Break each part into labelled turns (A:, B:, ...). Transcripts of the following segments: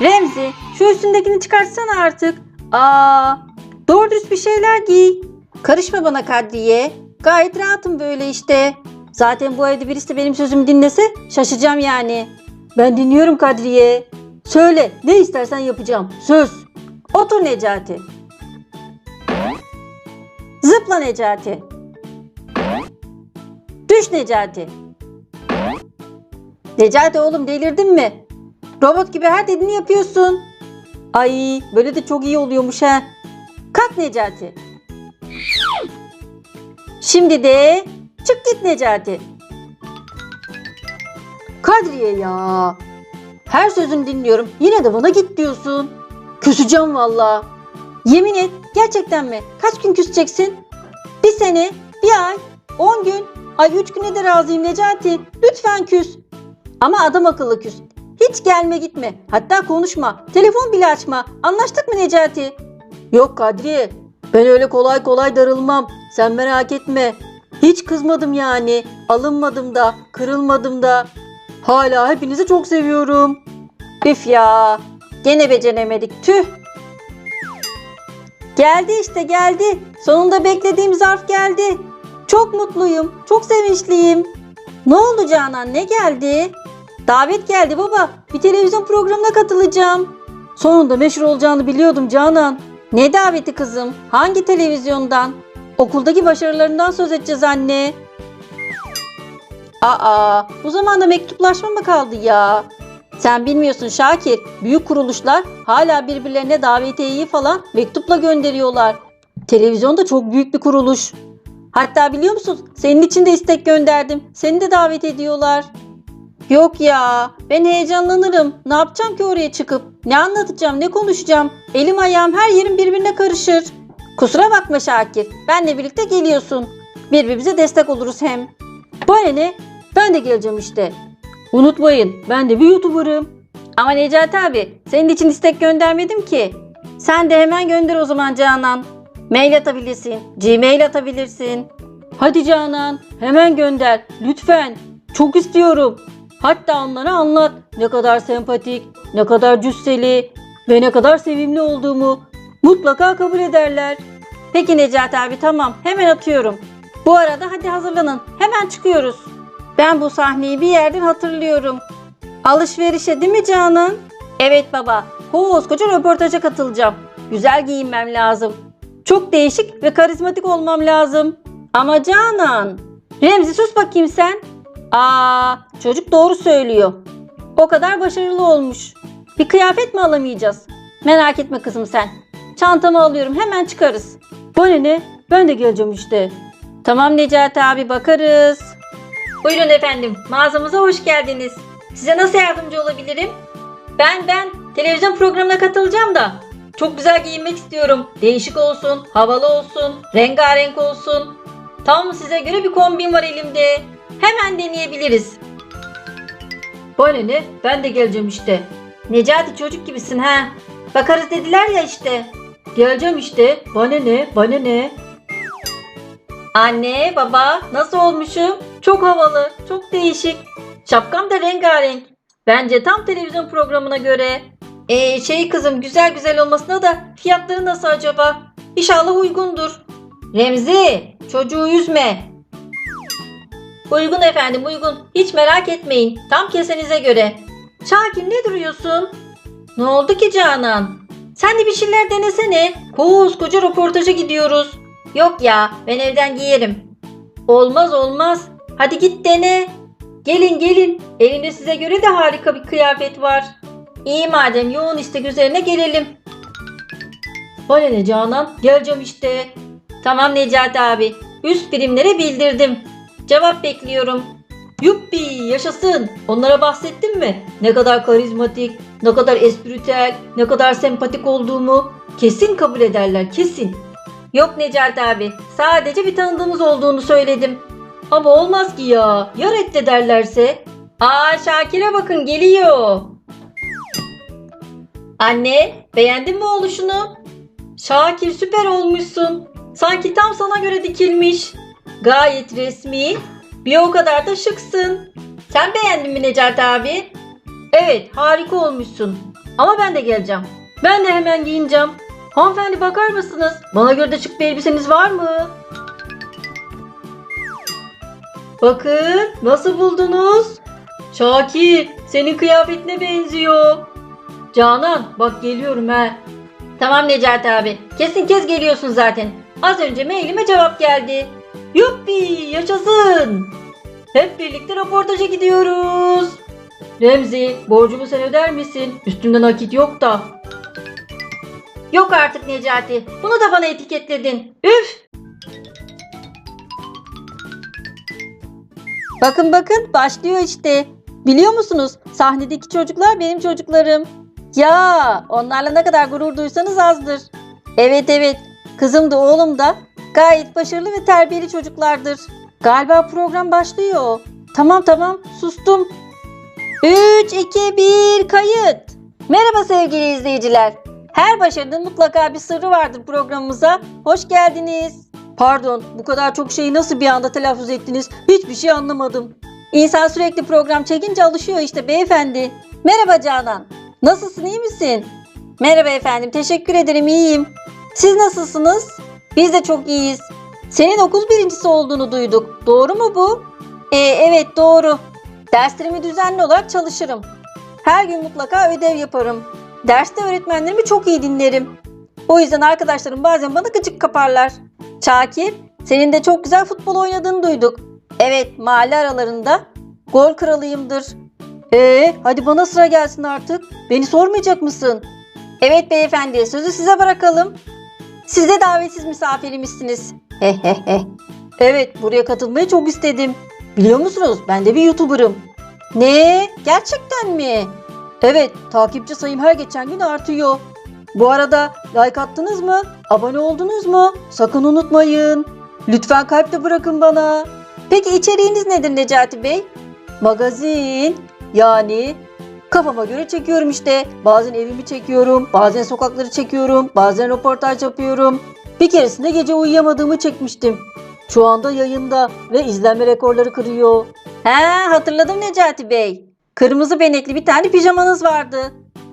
A: Remzi şu üstündekini çıkartsana artık. Aa, doğru dürüst bir şeyler giy. Karışma bana Kadriye. Gayet rahatım böyle işte. Zaten bu evde birisi de benim sözümü dinlese şaşacağım yani. Ben dinliyorum Kadriye. Söyle ne istersen yapacağım. Söz. Otur Necati. Zıpla Necati. Düş Necati. Necati oğlum delirdin mi? Robot gibi her dediğini yapıyorsun. Ay böyle de çok iyi oluyormuş ha. Kalk Necati. Şimdi de çık git Necati. Kadriye ya. Her sözünü dinliyorum. Yine de bana git diyorsun. Küseceğim valla. Yemin et gerçekten mi? Kaç gün küseceksin? Bir sene, bir ay, on gün. Ay üç güne de razıyım Necati. Lütfen küs. Ama adam akıllı küs. Hiç gelme gitme. Hatta konuşma. Telefon bile açma. Anlaştık mı Necati? Yok Kadriye. Ben öyle kolay kolay darılmam. Sen merak etme. Hiç kızmadım yani. Alınmadım da, kırılmadım da. Hala hepinizi çok seviyorum. Üf ya. Gene beceremedik. Tüh. Geldi işte geldi. Sonunda beklediğim zarf geldi. Çok mutluyum. Çok sevinçliyim. Ne oldu Canan? Ne geldi? Davet geldi baba. Bir televizyon programına katılacağım. Sonunda meşhur olacağını biliyordum Canan. Ne daveti kızım? Hangi televizyondan? Okuldaki başarılarından söz edeceğiz anne. Aa, bu zamanda mektuplaşma mı kaldı ya? Sen bilmiyorsun Şakir. Büyük kuruluşlar hala birbirlerine davetiyeyi falan mektupla gönderiyorlar. Televizyon da çok büyük bir kuruluş. Hatta biliyor musun? Senin için de istek gönderdim. Seni de davet ediyorlar. Yok ya, ben heyecanlanırım. Ne yapacağım ki oraya çıkıp? Ne anlatacağım, ne konuşacağım? Elim ayağım her yerim birbirine karışır. Kusura bakma Şakir, benle birlikte geliyorsun. Birbirimize destek oluruz hem. Bana ne? Ben de geleceğim işte. Unutmayın, ben de bir YouTuber'ım. Ama Necati abi, senin için istek göndermedim ki. Sen de hemen gönder o zaman Canan. Mail atabilirsin, Gmail atabilirsin. Hadi Canan, hemen gönder. Lütfen. Çok istiyorum. Hatta onlara anlat ne kadar sempatik, ne kadar cüsseli ve ne kadar sevimli olduğumu. Mutlaka kabul ederler. Peki Necati abi tamam hemen atıyorum. Bu arada hadi hazırlanın hemen çıkıyoruz. Ben bu sahneyi bir yerden hatırlıyorum. Alışverişe değil mi Canan? Evet baba. Koskoca röportaja katılacağım. Güzel giyinmem lazım. Çok değişik ve karizmatik olmam lazım. Ama Canan. Remzi sus bakayım sen. Aa, çocuk doğru söylüyor. O kadar başarılı olmuş. Bir kıyafet mi alamayacağız? Merak etme kızım sen. Çantamı alıyorum hemen çıkarız. Bu ne ne? Ben de geleceğim işte. Tamam Necati abi bakarız. Buyurun efendim mağazamıza hoş geldiniz. Size nasıl yardımcı olabilirim? Ben ben televizyon programına katılacağım da. Çok güzel giyinmek istiyorum. Değişik olsun, havalı olsun, rengarenk olsun. Tam size göre bir kombin var elimde. Hemen deneyebiliriz. Bana? Ben de geleceğim işte. Necati çocuk gibisin ha. Bakarız dediler ya işte. Geleceğim işte. Bana ne? Anne, baba nasıl olmuşum? Çok havalı, çok değişik. Şapkam da rengarenk. Bence tam televizyon programına göre. Ee, şey kızım güzel güzel olmasına da fiyatları nasıl acaba? İnşallah uygundur. Remzi, çocuğu üzme. Uygun efendim uygun. Hiç merak etmeyin. Tam kesenize göre. Şakir ne duruyorsun? Ne oldu ki Canan? Sen de bir şeyler denesene. Koskoca röportaja gidiyoruz. Yok ya ben evden giyerim. Olmaz olmaz. Hadi git dene. Gelin gelin. Elimde size göre de harika bir kıyafet var. İyi madem yoğun istek üzerine gelelim. Bana ne Canan? Geleceğim işte. Tamam Necati abi. Üst birimlere bildirdim. Cevap bekliyorum. Yuppi yaşasın. Onlara bahsettin mi? Ne kadar karizmatik, ne kadar espritüel, ne kadar sempatik olduğumu kesin kabul ederler kesin. Yok Necati abi. Sadece bir tanıdığımız olduğunu söyledim. Ama olmaz ki ya. Ya reddederlerse? Aa Şakir'e bakın geliyor. Anne beğendin mi oluşunu? Şakir süper olmuşsun. Sanki tam sana göre dikilmiş. Gayet resmi. Bir o kadar da şıksın. Sen beğendin mi Necati abi? Evet harika olmuşsun. Ama ben de geleceğim. Ben de hemen giyineceğim. Hanımefendi bakar mısınız? Bana göre de şık bir elbiseniz var mı? Bakın nasıl buldunuz? Şakir senin kıyafetine benziyor. Canan bak geliyorum ha. Tamam Necati abi. Kesin kez geliyorsun zaten. Az önce mailime cevap geldi. Yuppi yaşasın. Hep birlikte röportaja gidiyoruz. Remzi borcumu sen öder misin? Üstümde nakit yok da. Yok artık Necati. Bunu da bana etiketledin. Üf. Bakın bakın başlıyor işte. Biliyor musunuz? Sahnedeki çocuklar benim çocuklarım. Ya onlarla ne kadar gurur duysanız azdır. Evet evet kızım da oğlum da gayet başarılı ve terbiyeli çocuklardır. Galiba program başlıyor. Tamam tamam sustum. 3, 2, 1 kayıt. Merhaba sevgili izleyiciler. Her başarının mutlaka bir sırrı vardır programımıza. Hoş geldiniz. Pardon bu kadar çok şeyi nasıl bir anda telaffuz ettiniz? Hiçbir şey anlamadım. İnsan sürekli program çekince alışıyor işte beyefendi. Merhaba Canan. Nasılsın iyi misin? Merhaba efendim teşekkür ederim iyiyim. Siz nasılsınız? Biz de çok iyiyiz. Senin okul birincisi olduğunu duyduk. Doğru mu bu? Ee, evet doğru. Derslerimi düzenli olarak çalışırım. Her gün mutlaka ödev yaparım. Derste öğretmenlerimi çok iyi dinlerim. O yüzden arkadaşlarım bazen bana gıcık kaparlar. Şakir, senin de çok güzel futbol oynadığını duyduk. Evet, mahalle aralarında gol kralıyımdır. Ee, hadi bana sıra gelsin artık. Beni sormayacak mısın? Evet beyefendi, sözü size bırakalım. Siz de davetsiz misafirimizsiniz. Evet, buraya katılmayı çok istedim. Biliyor musunuz? Ben de bir YouTuber'ım. Ne? Gerçekten mi? Evet, takipçi sayım her geçen gün artıyor. Bu arada like attınız mı? Abone oldunuz mu? Sakın unutmayın. Lütfen kalp de bırakın bana. Peki içeriğiniz nedir Necati Bey? Magazin. Yani kafama göre çekiyorum işte. Bazen evimi çekiyorum, bazen sokakları çekiyorum, bazen röportaj yapıyorum. Bir keresinde gece uyuyamadığımı çekmiştim. Şu anda yayında ve izlenme rekorları kırıyor. He hatırladım Necati Bey. Kırmızı benekli bir tane pijamanız vardı.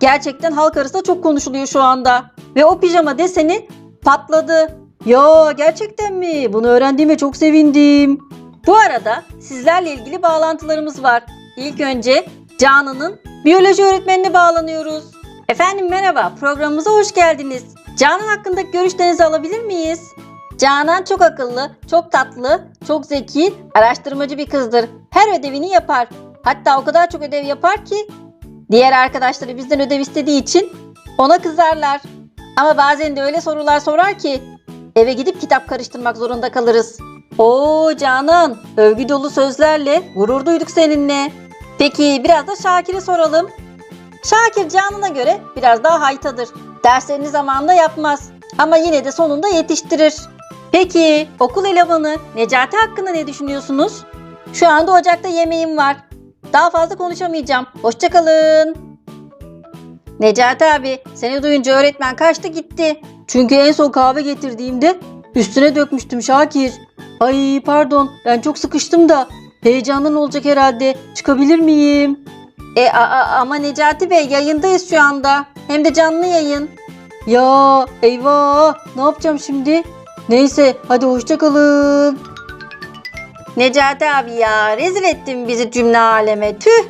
A: Gerçekten halk arasında çok konuşuluyor şu anda. Ve o pijama deseni patladı. Ya gerçekten mi? Bunu öğrendiğime çok sevindim. Bu arada sizlerle ilgili bağlantılarımız var. İlk önce Canan'ın biyoloji öğretmenine bağlanıyoruz. Efendim merhaba, programımıza hoş geldiniz. Canan hakkındaki görüşlerinizi alabilir miyiz? Canan çok akıllı, çok tatlı, çok zeki, araştırmacı bir kızdır. Her ödevini yapar. Hatta o kadar çok ödev yapar ki diğer arkadaşları bizden ödev istediği için ona kızarlar. Ama bazen de öyle sorular sorar ki eve gidip kitap karıştırmak zorunda kalırız. Oo Canan, övgü dolu sözlerle gurur duyduk seninle. Peki biraz da Şakir'e soralım. Şakir Canan'a göre biraz daha haytadır. Derslerini zamanında yapmaz ama yine de sonunda yetiştirir. Peki okul elemanı Necati hakkında ne düşünüyorsunuz? Şu anda ocakta yemeğim var. Daha fazla konuşamayacağım. Hoşçakalın. Necati abi seni duyunca öğretmen kaçtı gitti. Çünkü en son kahve getirdiğimde üstüne dökmüştüm Şakir. Ay pardon ben çok sıkıştım da heyecandan olacak herhalde. Çıkabilir miyim? E a- a- ama Necati Bey yayındayız şu anda. Hem de canlı yayın. Ya eyvah ne yapacağım şimdi? Neyse hadi hoşçakalın. Necati abi ya rezil ettin bizi cümle aleme tüh.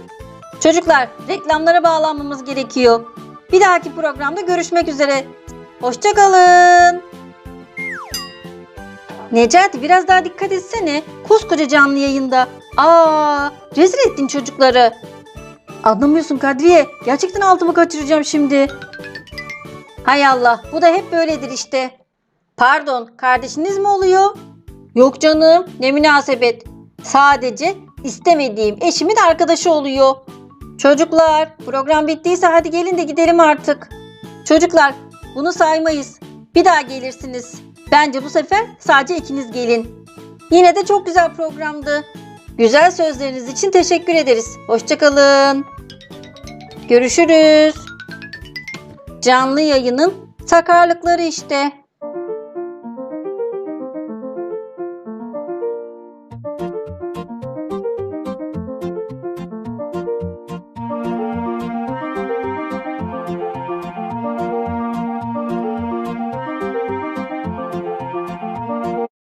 A: Çocuklar reklamlara bağlanmamız gerekiyor. Bir dahaki programda görüşmek üzere. Hoşçakalın. Necati biraz daha dikkat etsene. Koskoca canlı yayında. Aa, rezil ettin çocukları. Anlamıyorsun Kadriye. Gerçekten altımı kaçıracağım şimdi. Hay Allah, bu da hep böyledir işte. Pardon, kardeşiniz mi oluyor? Yok canım, ne münasebet. Sadece istemediğim eşimin arkadaşı oluyor. Çocuklar, program bittiyse hadi gelin de gidelim artık. Çocuklar, bunu saymayız. Bir daha gelirsiniz. Bence bu sefer sadece ikiniz gelin. Yine de çok güzel programdı. Güzel sözleriniz için teşekkür ederiz. Hoşçakalın. Görüşürüz. Canlı yayının sakarlıkları işte.